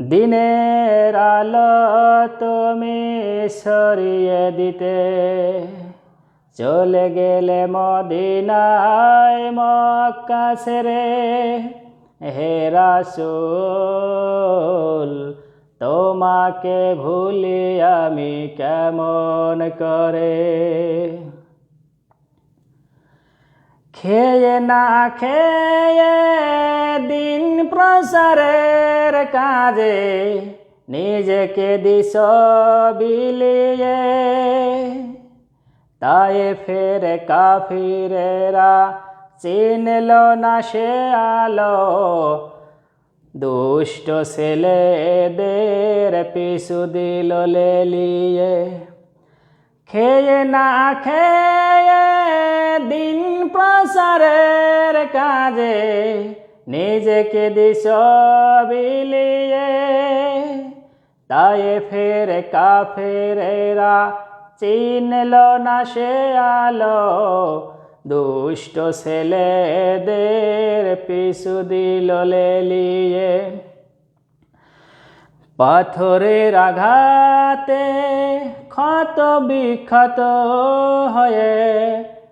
দিনের আলো তুমি সরিয়ে দিতে। চলে গেলে মদিনায় মক্কা সেরে হে রাসূল, তোমাকে ভুলি আমি কেমন করে? খেয়ে না খেয়ে দিন প্রসারের কাজে নিজেকে দিস বিলিয়ে। তাই ফের কাফিরেরা চিনল না সে আলো। দুষ্ট ছেলেদের পিছু দিল লেলিয়ে। খেয়ে না খেয়ে দিন প্রসারের কাজে নিজেকে দিস বিলিয়ে। তাই ফের কাফেরেরা চিনল না সে আলো, দুষ্ট ছেলেদের পিছু দিল লেলিয়ে। পাথরের আঘাতে ক্ষত বিক্ষত হয়ে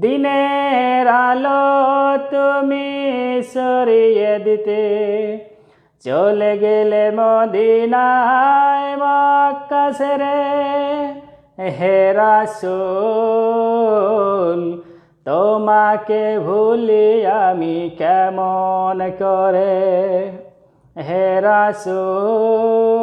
দিনের আলো তুমি সরিয়ে দিতে। চলে গেলে মদিনায় মক্কা সেরে হে রাসূল, তোমাকে ভুলি আমি কেমন করে? হে রাসূল